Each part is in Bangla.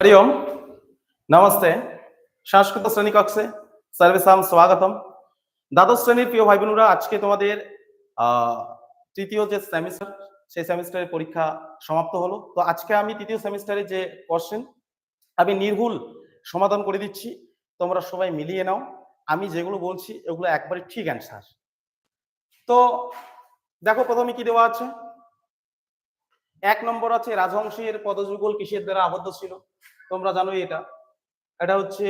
హరి ఓం నమస్తే সংস্কৃত শ্রেণি কক্ষে সার্ভিসাম স্বাগতম দ্বাদশ শ্রেণির প্রিয় ভাই বোনেরা আজকে তোমাদের তৃতীয় যে সেমিস্টার সেই সেমিস্টারের পরীক্ষা সমাপ্ত হলো। তো আজকে আমি তৃতীয় সেমিস্টারে যে কোশ্চেন, আমি নির্ভুল সমাধান করে দিচ্ছি। তোমরা সবাই মিলিয়ে নাও। আমি যেগুলো বলছি ওগুলো একবারে ঠিক অ্যান্সার তো দেখো, প্রথমে কি দেওয়া আছে? এক নম্বর আছে রাজবংশের পদযুগল কিসের দ্বারা আবদ্ধ ছিল? তোমরা জানোই এটা। এটা হচ্ছে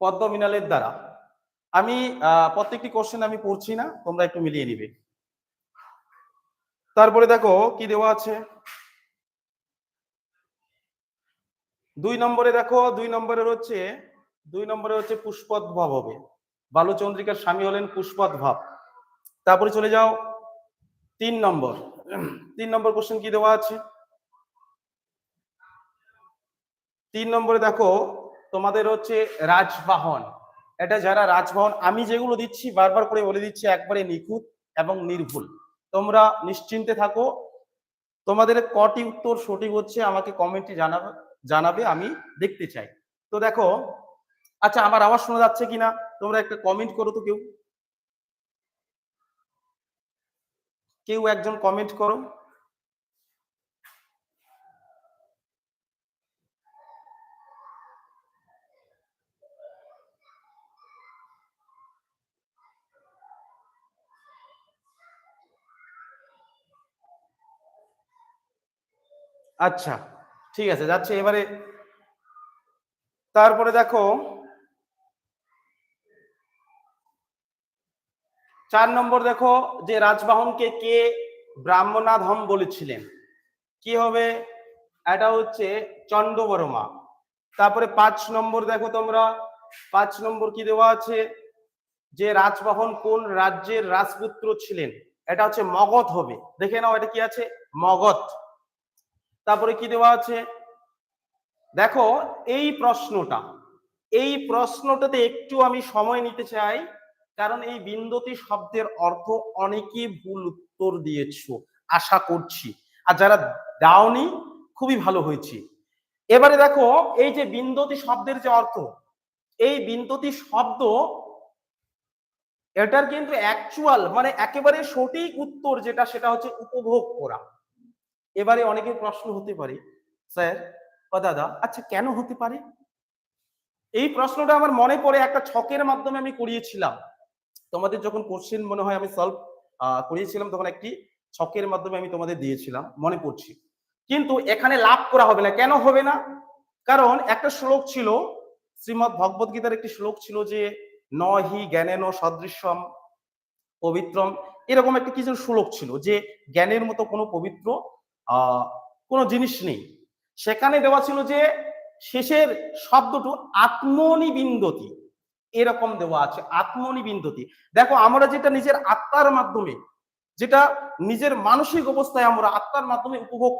পদ্ম মিনালের দ্বারা। আমি প্রত্যেকটি কোশ্চেন আমি পড়ছি না, তোমরা একটু মিলিয়ে নিবে। তারপরে দেখো কি দেওয়া আছে? দুই নম্বরে দেখো, দুই নম্বরের হচ্ছে, দুই নম্বরে হচ্ছে পুষ্পদ ভাব হবে। বালুচন্দ্রিকার স্বামী হলেন পুষ্পদ ভাব তারপরে চলে যাও তিন নম্বর। তিন নম্বর কোশ্চেন কি দেওয়া আছে? তিন নম্বরে দেখো, তোমাদের হচ্ছে রাজবাহন। এটা যারা রাজবাহন, আমি যেগুলো দিচ্ছি, বারবার করে বলে দিচ্ছি, একবারে নিখুঁত এবং নির্ভুল। তোমরা নিশ্চিন্তে থাকো। তোমাদের কটি উত্তর সঠিক হচ্ছে আমাকে কমেন্টে জানাবে জানাবে, আমি দেখতে চাই। তো দেখো আচ্ছা আমার আওয়াজ শোনা যাচ্ছে কিনা? তোমরা একটা কমেন্ট করো তো কেউ। কেউ একজন কমেন্ট করো। আচ্ছা ঠিক আছে যাচ্ছে। এবারে তারপরে দেখো চার নম্বর দেখো, যে রাজবাহনকে কে ব্রাহ্মণাধম বলেছিলেন? কি হবে? এটা হচ্ছে চন্ডবর্মা তারপরে পাঁচ নম্বর দেখো তোমরা, পাঁচ নম্বর কি দেওয়া আছে? যে রাজবাহন কোন রাজ্যের রাজপুত্র ছিলেন? এটা হচ্ছে মগধ হবে। দেখে নাও এটা কি আছে? মগধ। তারপরে কি দেওয়া আছে? দেখো, এই প্রশ্নটা, এই প্রশ্নটাতে একটু আমি সময় নিতে চাই। কারণ এই বিন্দতি শব্দের অর্থ অনেকেই ভুল উত্তর দিয়েছ, আশা করছি। আর যারা দাওনি, খুবই ভালো হয়েছে। এবারে দেখো, এই যে বিন্দতি শব্দের যে অর্থ, এই বিন্দতি শব্দ, এটার কিন্তু অ্যাকচুয়াল মানে একেবারে সঠিক উত্তর যেটা, সেটা হচ্ছে উপভোগ করা। এবারে অনেকের প্রশ্ন হতে পারে, স্যার দাদা আচ্ছা কেন হতে পারে? এই প্রশ্নটা আমার মনে পড়ে একটা ছকের মাধ্যমে আমি করিয়েছিলাম। তোমাদের যখন কোশ্চেন মনে হয় আমি সলভ করিয়েছিলাম, তখন একটি ছকের মাধ্যমে আমি তোমাদের দিয়েছিলাম, মনে পড়ছি। কিন্তু এখানে লাভ করা হবে না। কেন হবে না? কারণ একটা শ্লোক ছিল শ্রীমৎ ভগবত গীতার একটি শ্লোক ছিল যে, ন হি জ্ঞানেন সদৃশ্যম পবিত্রম। এরকম একটা কিছু শ্লোক ছিল যে, জ্ঞানের মতো কোনো পবিত্র কোনো জিনিস নেই। সেখানে দেওয়া ছিল যে, শেষের শব্দটু আত্মনিবিন্দতি। এরকম দেওয়া আছে, আত্মনিবিন্দতি। দেখো, আমরা যেটা নিজের আত্মার মাধ্যমে, যেটা নিজের মানসিক অবস্থায় আমরা আত্মার মাধ্যমে উপভোগ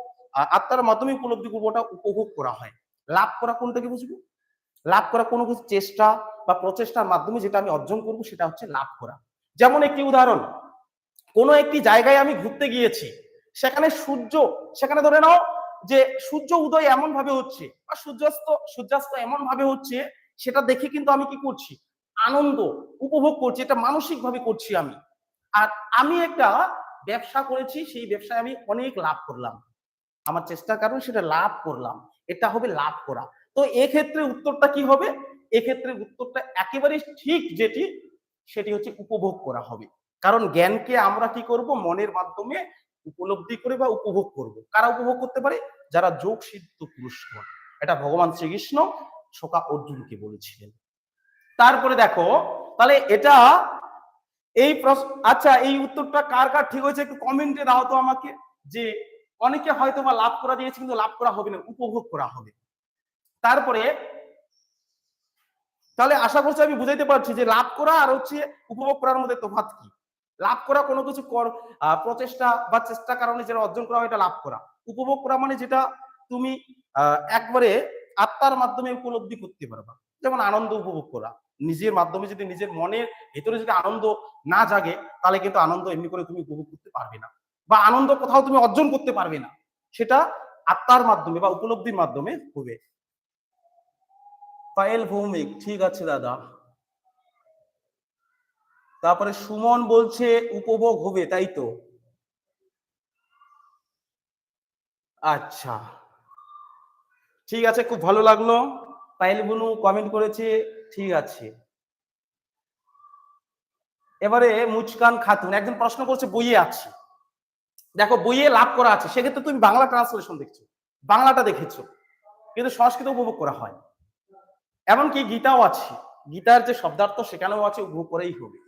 আত্মার মাধ্যমে উপলব্ধি করব, ওটা উপভোগ করা হয়। লাভ করা কোনটাকে বুঝব? লাভ করা কোনো কিছু, চেষ্টা বা প্রচেষ্টার মাধ্যমে যেটা আমি অর্জন করব, সেটা হচ্ছে লাভ করা। যেমন একটি উদাহরণ, কোনো একটি জায়গায় আমি ঘুরতে গিয়েছি, সেখানে সূর্য, সেখানে ধরে নাও যে সূর্য উদয় এমন ভাবে হচ্ছে বা সূর্যাস্ত সূর্যাস্ত এমন ভাবে হচ্ছে সেটা দেখে কিন্তু আমি কি করছি? আনন্দ উপভোগ করছি, এটা মানসিক ভাবে করছি আমি। আর আমি একটা ব্যবসা করেছি, সেই ব্যবসায় আমি অনেক লাভ করলাম। আমার চেষ্টার কারণে সেটা লাভ করলাম। এটা হবে লাভ করা। তো এক্ষেত্রে উত্তরটা কি হবে? এক্ষেত্রে উত্তরটা একেবারে ঠিক যেটি, সেটি হচ্ছে উপভোগ করা হবে। কারণ জ্ঞানকে আমরা কি করব? মনের মাধ্যমে উপলব্ধি করে বা উপভোগ করব। কারা উপভোগ করতে পারে? যারা যোগ সিদ্ধ পুরস্কার এটা ভগবান শ্রীকৃষ্ণ শোকা অর্জুনকে বলেছিলেন। তারপরে দেখো, তাহলে এটা এই প্রশ্ন আচ্ছা এই উত্তরটা কার কার ঠিক হয়েছে একটু কমেন্টে দাও তো আমাকে, যে অনেকে হয়তো বা লাভ করা দিয়েছে কিন্তু লাভ করা হবে না, উপভোগ করা হবে। তারপরে, তাহলে আশা করছি আমি বুঝাইতে পারছি যে লাভ করা আর হচ্ছে উপভোগ করার মধ্যে তফাৎ কি। লাভ করা কোনো কিছু কর প্রচেষ্টা বা চেষ্টা কারণে যেটা অর্জন করা হয় এটা লাভ করা। উপভোগ করা মানে যেটা তুমি একবারে আত্মার মাধ্যমে উপলব্ধি করতে পারবা। যেমন আনন্দ উপভোগ করা। নিজের মাধ্যমে যদি নিজের মনের ভেতরে যদি আনন্দ না জাগে, তাহলে কিন্তু আনন্দ এমনি করে তুমি উপভোগ করতে পারবে না। বা আনন্দ কোথাও তুমি অর্জন করতে পারবে না। সেটা আত্মার মাধ্যমে বা উপলব্ধির মাধ্যমে হবে। পায়েল ভৌমিক, ঠিক আছে দাদা। তারপরে সুমন বলছে, উপভোগ হবে তাই তো? আচ্ছা। ঠিক আছে খুব ভালো লাগল। পায়েল বুনু কমেন্ট করেছে ঠিক আছে। এবারে মুচকান খাতুন একজন প্রশ্ন করছে বইয়ে আছে। দেখো বইয়ে লাভ করা আছে সেক্ষেত্রে তুমি বাংলা ট্রান্সলেশন দেখছ বাংলাটা দেখেছ কিন্তু সংস্কৃত উপভোগ করা হয় এমনকি গীতাও আছে গীতার যে শব্দার্থ সেখানেও আছে উপভোগ করেই হবে।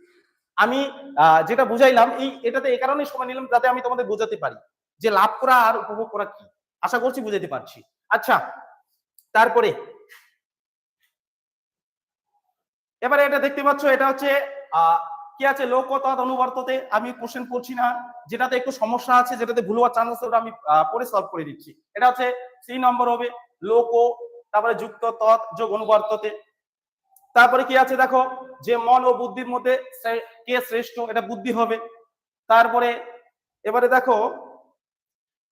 আমি আহ, যেটা বুঝাইলাম এই এটাতে এই কারণে সময় নিলাম যাতে আমি তোমাদের বোঝাতে পারি যে লাভ করা আর উপভোগ করা কি। আশা করছি বুঝাতে পারছি। আচ্ছা তারপরে এবারে এটা দেখতে পাচ্ছ, এটা হচ্ছে কি আছে লোক তৎ অনুবর্ততে আমি কোশ্চেন করছি না, যেটাতে একটু সমস্যা আছে, যেটাতে ভুল হওয়ার চান্স আছে ওটা আমি পরে সলভ করে দিচ্ছি। এটা হচ্ছে সি নম্বর হবে লোক তারপরে যুক্ত তৎ যোগ অনুবর্ততে। তারপরে কি আছে, দেখো, যে মন ও বুদ্ধির মধ্যে কে শ্রেষ্ঠ, এটা বুদ্ধি হবে। তারপরে, এবারে দেখো,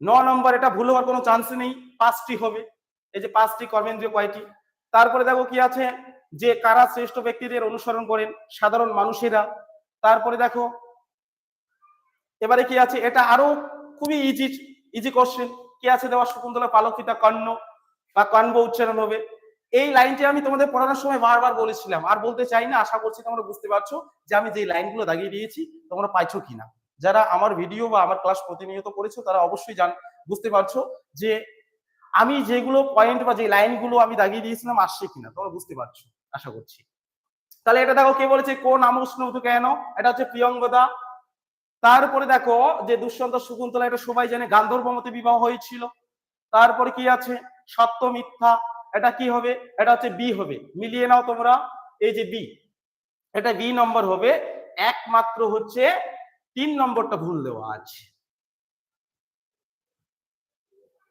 ন নম্বর এটা ভুল হওয়ার কোনো চান্স নেই, পাঁচটি হবে। এই যে পাঁচটি কর্মেন্দ্রীয় কয়টি? তারপরে দেখো কি আছে? যে কারা শ্রেষ্ঠ ব্যক্তিদের অনুসরণ করেন? সাধারণ মানুষেরা। তারপরে দেখো, এবারে কি আছে? এটা আরও খুবই ইজি ইজি কোশ্চেন কি আছে? দেওয়া শকুন্তলা পালকিতা কর্ণ বা কণ্ব উচ্চারণ হবে। এই লাইনটি আমি তোমাদের পড়ানোর সময় বারবার বলেছিলাম। আর বলতে চাই না, আশা করছি তোমরা বুঝতে পারছ যে আমি যে লাইনগুলো দাগিয়ে দিয়েছি, তোমরা পাইছো কিনা। যারা আমার ভিডিও বা আমার ক্লাস প্রতিনিয়ত করেছ, তারা অবশ্যই জান, বুঝতে পারছ যে আমি যেগুলো পয়েন্ট বা যে লাইনগুলো আমি দাগিয়ে দিয়েছিলাম আসছে কিনা, তোমরা বুঝতে পারছ, আশা করছি। তাহলে এটা দেখো কে বলেছে, কোন আমস্ন কেন? এটা হচ্ছে প্রিয়ঙ্গদা। তারপরে দেখো যে দুষ্যন্ত শকুন্তলা, এটা সবাই জানে গান্ধর্ব মতে বিবাহ হয়েছিল। তারপরে কি আছে? সত্য মিথ্যা, এটা কি হবে? এটা হচ্ছে বি হবে। মিলিয়ে নাও তোমরা, এই যে বি, এটা বি নম্বর হবে। একমাত্র হচ্ছে তিন নম্বরটা ভুল দেওয়া আছে।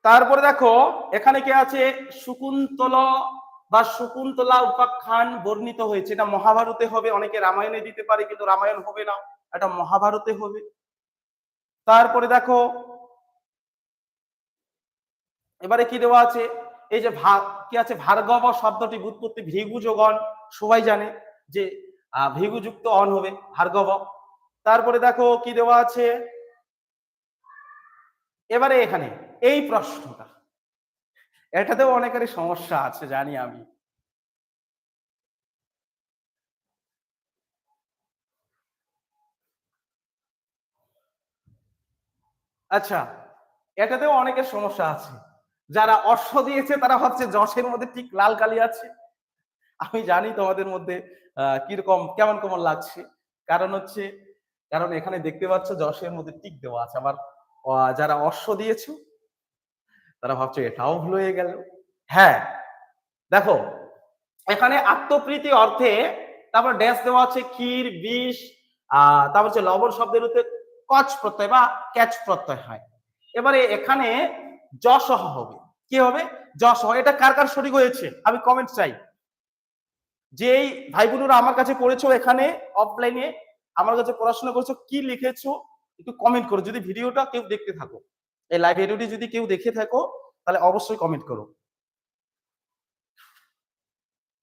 তারপরে দেখো, এখানে কি আছে? শকুন্তলা বা শকুন্তলা উপাখ্যান বর্ণিত হয়েছে। এটা মহাভারতে হবে, অনেকে রামায়ণে দিতে পারে, কিন্তু রামায়ণ হবে না, এটা মহাভারতে হবে। তারপরে দেখো, এবারে কি দেওয়া আছে? এই যে কি আছে? ভার্গব শব্দটি বুৎপত্তি ভৃগুযোগণ সবাই জানে যে ভৃগুযুক্ত অন হবে ভার্গব। তারপরে দেখো, কি দেওয়া আছে? এবারে এখানে এই প্রশ্নটা। এটাতেও অনেকেরই সমস্যা আছে, জানি আমি। আচ্ছা এটাতেও অনেকের সমস্যা আছে। যারা অশ্ব দিয়েছে, তারা ভাবছে যশের মধ্যে ঠিক লাল কালি আছে। আমি জানি তোমাদের মধ্যে কীরকম, কেমন কেমন লাগছে। কারণ হচ্ছে, কারণ এখানে দেখতে পাচ্ছ যশের মধ্যে টিক দেওয়া আছে। আবার যারা অশ্ব দিয়েছ তারা ভাবছে এটাও ভুল হয়ে গেল। হ্যাঁ দেখো, এখানে আত্মপ্রীতি অর্থে তারপর ড্যাশ দেওয়া আছে ক্ষীর, বিষ তারপর হচ্ছে লবণ শব্দের উত্তরে কচ প্রত্যয় বা ক্যাচ প্রত্যয় হয়। এবারে এখানে যসহ হবে। কি হবে? যসহ এটা কার কার সঠিক হয়েছে? আমি কমেন্ট চাই। যেই ভাই বোনেরা আমার কাছে পড়েছো এখানে অফলাইনে আমার কাছে পড়াশোনা করেছ, কি লিখেছো, একটু কমেন্ট করো। যদি ভিডিওটা কেউ দেখতে থাকো। এই লাইভ ভিডিওটি যদি কেউ দেখে থাকো, তাহলে অবশ্যই কমেন্ট করো।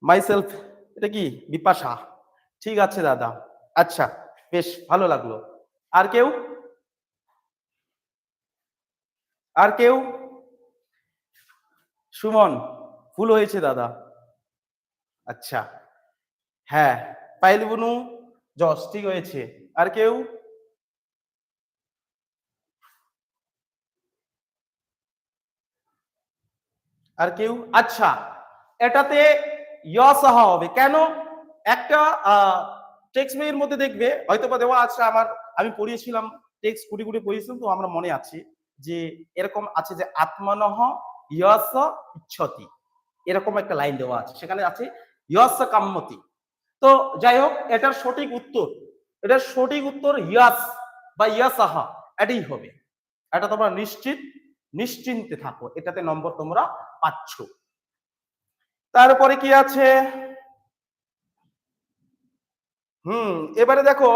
মাইসেলফ এটা কি? বিপাশা। ঠিক আছে, দাদা। আচ্ছা বেশ, ভালো লাগল। আর কেউ? আর কেউ? সুমন, ভুল হয়েছে, দাদা। আচ্ছা। হ্যাঁ পাইল বুনু, জস, ঠিক হয়েছে। আর কেউ? আর কেউ আচ্ছা এটাতে ইয়সহ হবে। কেন? একটা টেক্সট বইয়ের মধ্যে দেখবে হয়তো বা দেওয়া আছে আমার, আমি পড়িয়েছিলাম টেক্সট কুটি কুটি পড়িয়েছিলাম, তো আমরা মনে আছে যে এরকম আছে যে আত্মনহ ইয়স ইচ্ছতি। এরকম একটা লাইন দেওয়া আছে, সেখানে আছে ইয়স কাম্মতি। তো যাই হোক, এটার সঠিক উত্তর, এটার সঠিক উত্তর ইয়াস বা ইয়াসাহ, এটাই হবে। এটা তোমরা নিশ্চিত নিশ্চিন্তে থাকো, এটাতে নম্বর তোমরা পাচ্ছ। তারপরে কি আছে? হুম, এবারে দেখো,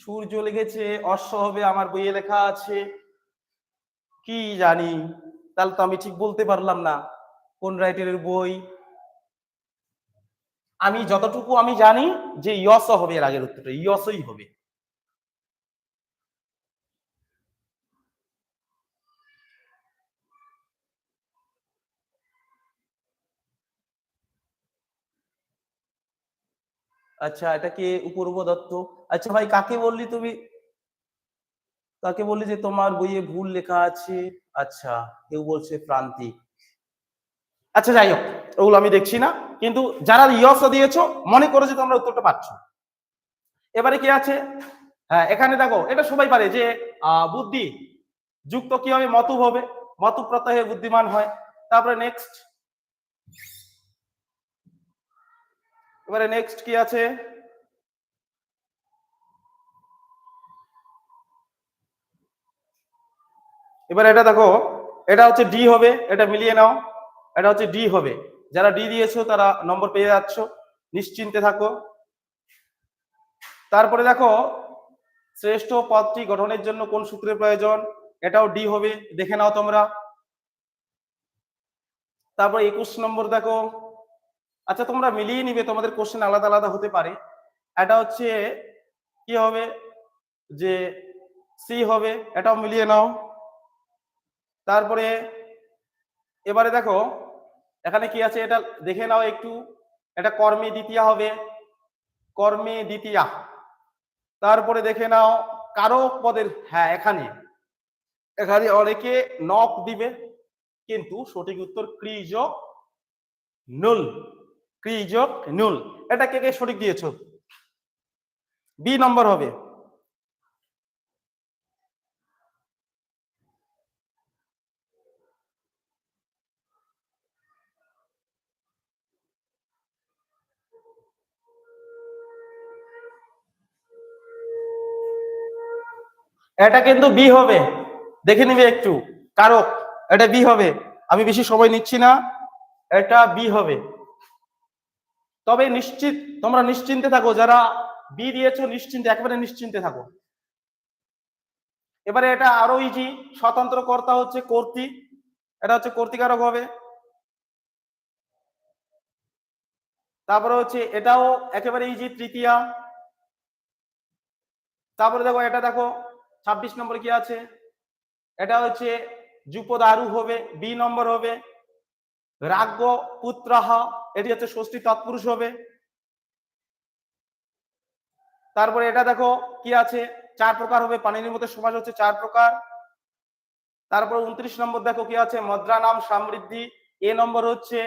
সূর্য লেগেছে অশ্ব হবে আমার বইয়ে লেখা আছে। কি জানি, তাহলে তো আমি ঠিক বলতে পারলাম না, কোন রাইটারের বই? আমি যতটুকু আমি জানি যে ইয়স হবে এর আগের উত্তরটা, ইয়সই হবে। আচ্ছা এটা কি? উপূর্ব দত্ত। আচ্ছা ভাই, কাকে বললি তুমি? কাকে বললি যে তোমার বইয়ে ভুল লেখা আছে? আচ্ছা কেউ বলছে প্রান্তিক। আচ্ছা যাই হোক, ওগুলো আমি দেখছি না, কিন্তু যারা ইয়স দিয়েছ, মনে করো যে তোমরা উত্তরটা পাচ্ছ। এবারে কি আছে? হ্যাঁ এখানে দেখো, এটা সবাই পারে যে বুদ্ধি যুক্ত কি হবে মতুব হবে, মতুব প্রত্যয়ে বুদ্ধিমান হয়। তারপরে নেক্সট এবারে নেক্সট কি আছে? এবার এটা দেখো, এটা হচ্ছে ডি হবে, এটা মিলিয়ে নাও। এটা হচ্ছে ডি হবে। যারা ডি দিয়েছ, তারা নম্বর পেয়ে যাচ্ছ। নিশ্চিন্তে থাকো। তারপরে দেখো, শ্রেষ্ঠ পদটি গঠনের জন্য কোন সূত্রের প্রয়োজন? এটাও ডি হবে, দেখে নাও তোমরা। তারপর একুশ নম্বর দেখো। আচ্ছা তোমরা মিলিয়ে নিবে, তোমাদের কোশ্চেন আলাদা আলাদা হতে পারে। এটা হচ্ছে, কি হবে? যে সি হবে, এটাও মিলিয়ে নাও। তারপরে, এবারে দেখো এখানে কি আছে? এটা দেখে নাও একটু। এটা কর্মে দ্বিতীয়া হবে। কর্মে দ্বিতীয়া। তারপরে দেখে নাও কারক পদের হ্যাঁ এখানে। এখানে অনেকে নক দিবে, কিন্তু সঠিক উত্তর ক্রিজক নুল। ক্রিজক নুল। এটা কে কে সঠিক দিয়েছ? বি নম্বর হবে। এটা কিন্তু বি হবে। দেখে নিবে একটু। কারক, এটা বি হবে। আমি বেশি সময় নিচ্ছি না। এটা বি হবে। তবে নিশ্চিত, তোমরা নিশ্চিন্তে থাকো। যারা বি দিয়েছ, নিশ্চিন্তে একেবারে নিশ্চিন্তে থাকো। এবারে এটা আরও ইজি স্বতন্ত্র কর্তা হচ্ছে কর্তৃ। এটা হচ্ছে কর্তিকারক হবে। তারপরে হচ্ছে এটাও একেবারে ইজি তৃতীয়া। তারপরে দেখো, এটা দেখো। ছাব্বিশ নম্বর কি আছে? এটা হচ্ছে যুপদারু হবে, বি নম্বর হবে রাগ্য পুত্রাহা, এটি হচ্ছে ষষ্ঠী তৎপুরুষ হবে। তারপরে এটা দেখো কি আছে? চার প্রকার হবে, পানির মধ্যে সমাজ হচ্ছে চার প্রকার। তারপর উনত্রিশ নম্বর দেখো কি আছে? মদ্রা নাম সমৃদ্ধি, এ নম্বর হচ্ছে,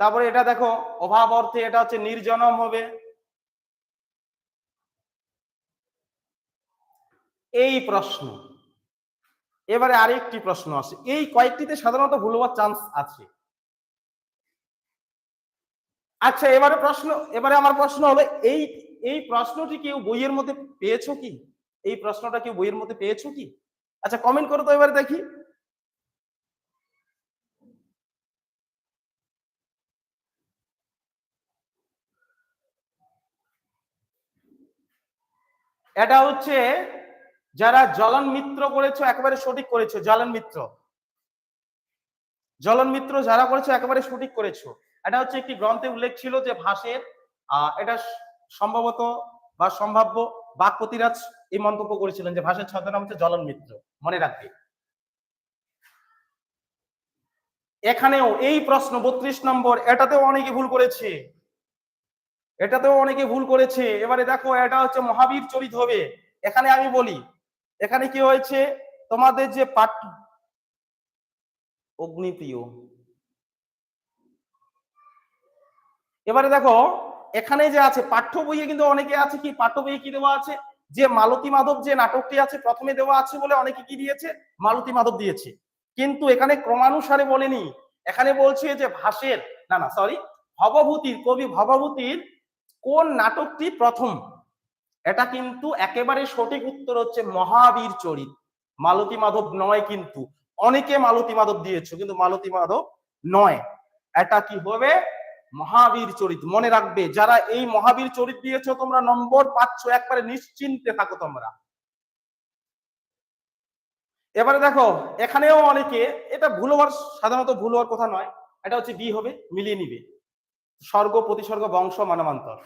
তারপরে এটা দেখো অভাব অর্থে এটা হচ্ছে নির্জনম হবে। এই প্রশ্ন। এবারে আরেকটি প্রশ্ন আছে। এই কয়েকটিতে সাধারণত ভুল হওয়ার চান্স আছে। আচ্ছা এবারে প্রশ্ন, এবারে আমার প্রশ্ন হলো, এই এই প্রশ্নটি কেউ বইয়ের মধ্যে পেয়েছ কি? এই প্রশ্নটা কেউ বইয়ের মধ্যে পেয়েছ কি? আচ্ছা কমেন্ট করো তো এবারে দেখি। এটা হচ্ছে যারা জলন মিত্র করেছ, একেবারে সঠিক করেছ জলন মিত্র। জলন মিত্র যারা করেছ, একেবারে সঠিক করেছ। এটা হচ্ছে একটি গ্রন্থে উল্লেখ ছিল যে ভাষের এটা সম্ভবত বা সম্ভাব্য বাকপতিরাজ এই মন্তব্য করেছিলেন যে ভাষার ছদ্মনাম হচ্ছে জলন মিত্র। মনে রাখবে। এখানেও এই প্রশ্ন, বত্রিশ নম্বর, এটাতেও অনেকে ভুল করেছে। এটাতেও অনেকে ভুল করেছে। এবারে দেখো, এটা হচ্ছে মহাবীর চরিত হবে। এখানে আমি বলি এখানে কি হয়েছে? তোমাদের যে পাঠ অগ্নিপ্রিয়। এবারে দেখো, এখানে যে আছে, পাঠ্য বইয়ে কিন্তু অনেকে আছে কি, পাঠ্য বইয়ে কি দেওয়া আছে? যে মালতী মাধব যে নাটকটি আছে, প্রথমে দেওয়া আছে বলে অনেকে কি দিয়েছে? মালতী মাধব দিয়েছে। কিন্তু এখানে ক্রমানুসারে বলেনি। এখানে বলছে যে ভাষের না না সরি ভবভূতির, কবি ভবভূতির কোন নাটকটি প্রথম? এটা কিন্তু একেবারে সঠিক উত্তর হচ্ছে মহাবীর চরিত। মালতী মাধব নয় কিন্তু। অনেকে মালতী মাধব দিয়েছ, কিন্তু মালতী মাধব নয়। এটা কি হবে? মহাবীর চরিত। মনে রাখবে, যারা এই মহাবীর চরিত দিয়েছ, তোমরা নম্বর পাচ্ছ, একবারে নিশ্চিন্তে থাকো তোমরা। এবারে দেখো, এখানেও অনেকে, এটা ভুল হওয়ার, সাধারণত ভুল হওয়ার কথা নয়, এটা হচ্ছে বি হবে, মিলিয়ে নিবে। স্বর্গ প্রতিসর্গ বংশ, মানবান্তর।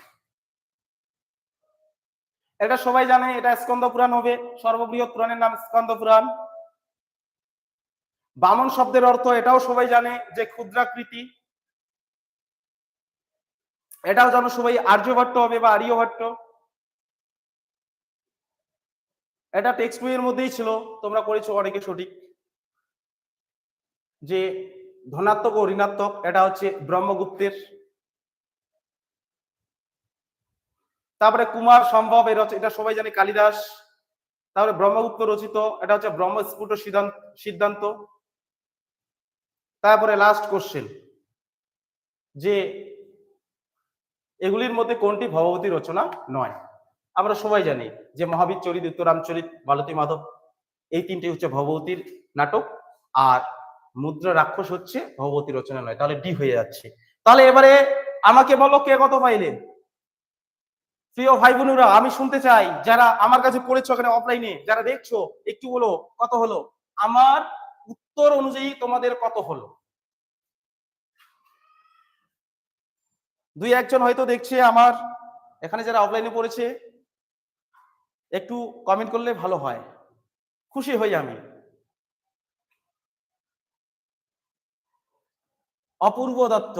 এটা সবাই জানে, এটা স্কন্দ পুরাণ হবে। সর্ববৃহৎ পুরাণের নাম স্কন্দ পুরাণ বামন শব্দের অর্থ এটাও সবাই জানে যে ক্ষুদ্রাকৃতি। এটাও জানো সবাই আর্যভট্ট হবে বা আর্যভট্ট। এটা টেক্সট বইয়ের মধ্যেই ছিল, তোমরা করেছ অনেকে সঠিক। যে ধনাত্মক ও ঋণাত্মক, এটা হচ্ছে ব্রহ্মগুপ্তের। তারপরে কুমার সম্ভব, এর হচ্ছে, এটা সবাই জানে, কালিদাস। তারপরে ব্রহ্মগুপ্ত রচিত, এটা হচ্ছে ব্রহ্মস্ফুট সিদ্ধান্ত সিদ্ধান্ত। তারপরে লাস্ট কোশ্চেন যে এগুলির মধ্যে কোনটি ভগবতী রচনা নয়? আমরা সবাই জানি যে মহাবীর চরিত উত্তরাম চরিত মালতী মাধব, এই তিনটি হচ্ছে ভগবতীর নাটক, আর মুদ্রা রাক্ষস হচ্ছে ভগবতী রচনা নয়। তাহলে ডি হয়ে যাচ্ছে। তাহলে এবারে আমাকে বলো কে কত পাইলে প্রিয় ভাই বোনেরা, আমি শুনতে চাই যারা আমার কাছে পড়েছো এখানে অফলাইনে যারা দেখছ, একটু বলো, কত হলো? আমার উত্তর অনুযায়ী তোমাদের কত হলো? দুই একজন হয়তো দেখছে আমার, এখানে যারা অফলাইনে পড়েছে, একটু কমেন্ট করলে ভালো হয়। খুশি হই আমি। অপূর্ব দত্ত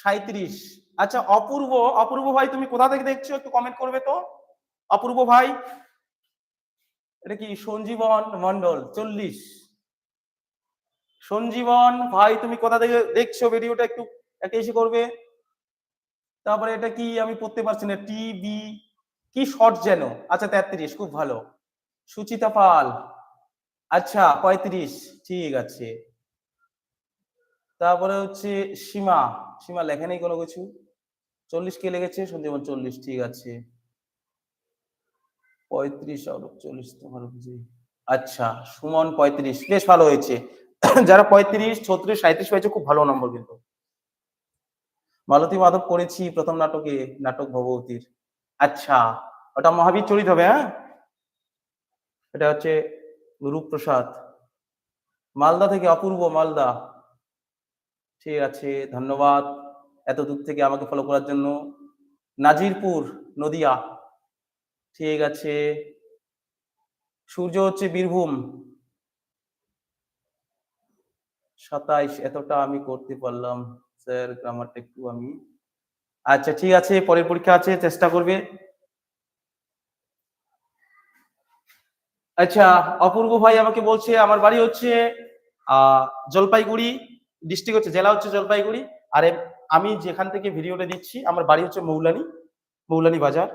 সাঁত্রিশ আচ্ছা অপূর্ব অপূর্ব ভাই তুমি কোথা থেকে দেখছ? একটু কমেন্ট করবে তো? অপূর্ব ভাই, এটা কি সঞ্জীবন মন্ডল চল্লিশ। সঞ্জীবন ভাই, তুমি কোথা থেকে দেখছ ভিডিওটা একটু একটা এসে করবে? তারপরে এটা কি আমি পড়তে পারছি না টিবি কি শর্ট যেন? আচ্ছা তেত্রিশ, খুব ভালো। সুচিতা পাল আচ্ছা পঁয়ত্রিশ, ঠিক আছে। তারপরে হচ্ছে সীমা সীমা লেখা নেই কোনো কিছু। চল্লিশ কে লেগেছে? সন্দীপন চল্লিশ, ঠিক আছে। পঁয়ত্রিশ, আর চল্লিশ তোমার আচ্ছা সুমন পঁয়ত্রিশ, বেশ ভালো হয়েছে। যারা পঁয়ত্রিশ, ছত্রিশ সাঁত্রিশ পেয়েছে, খুব ভালো নম্বর কিন্তু। মালতী মাধব করেছি প্রথম নাটকে, নাটক ভগবতীর। আচ্ছা ওটা মহাবীর চরিত হবে হ্যাঁ? এটা হচ্ছে রূপপ্রসাদ। মালদা থেকে অপূর্ব মালদা। ঠিক আছে, ধন্যবাদ। এত দূর থেকে আমাকে ফলো করার জন্য। নাজিরপুর নদিয়া। ঠিক আছে। সূর্য হচ্ছে বীরভূম। সাতাইশ, এতটা আমি করতে পারলাম। স্যার গ্রামারটা একটু আমি আচ্ছা ঠিক আছে, পরের পরীক্ষা আছে, চেষ্টা করবে। আচ্ছা অপূর্ব ভাই আমাকে বলছে, আমার বাড়ি হচ্ছে, আহ, জলপাইগুড়ি ডিস্ট্রিক্ট হচ্ছে, জেলা হচ্ছে জলপাইগুড়ি, আর আমি যেখান থেকে ভিডিওটা দিচ্ছি, আমার বাড়ি হচ্ছে মৌলানি মৌলানি বাজার।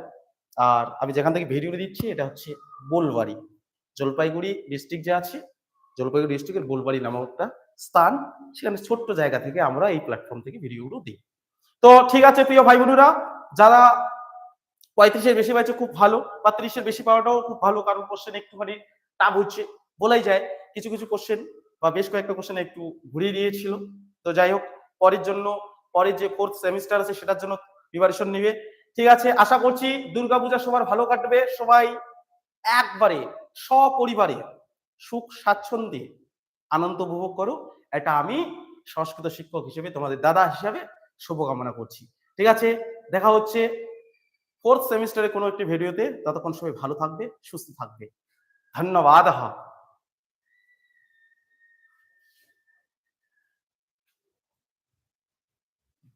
আর আমি যেখান থেকে ভিডিওটা দিচ্ছি, এটা হচ্ছে বোলবাড়ি। জলপাইগুড়ি ডিস্ট্রিক্ট যে আছে, জলপাইগুড়ি ডিস্ট্রিক্টের বোলবাড়ি নামক একটা স্থান। সেখানে ছোট্ট জায়গা থেকে আমরা এই প্ল্যাটফর্ম থেকে ভিডিওগুলো দিই। তো ঠিক আছে প্রিয় ভাই বোনেরা যারা পঁয়ত্রিশের বেশি পাইছে খুব ভালো, বা ত্রিশের বেশি পাওয়াটাও খুব ভালো, কারণ কোশ্চেন একটুখানি টাফ হচ্ছে, বলাই যায়। কিছু কিছু কোশ্চেন বা বেশ কয়েকটা কোশ্চেন একটু ঘুরিয়ে দিয়েছিল। তো যাই হোক, পরের জন্য পরের যে ফোর্থ সেমিস্টার আছে সেটার জন্য প্রিপারেশন নিবে। ঠিক আছে, আশা করছি দুর্গাপূজা সবার ভালো কাটবে। সবাই একবারে সপরিবারে সুখ স্বাচ্ছন্দ্যে আনন্দ উপভোগ করো। এটা আমি সংস্কৃত শিক্ষক হিসেবে, তোমাদের দাদা হিসাবে শুভকামনা করছি। ঠিক আছে, দেখা হচ্ছে ফোর্থ সেমিস্টারে কোনো একটি ভিডিওতে ততক্ষণ সবাই ভালো থাকবে, সুস্থ থাকবে। ধন্যবাদ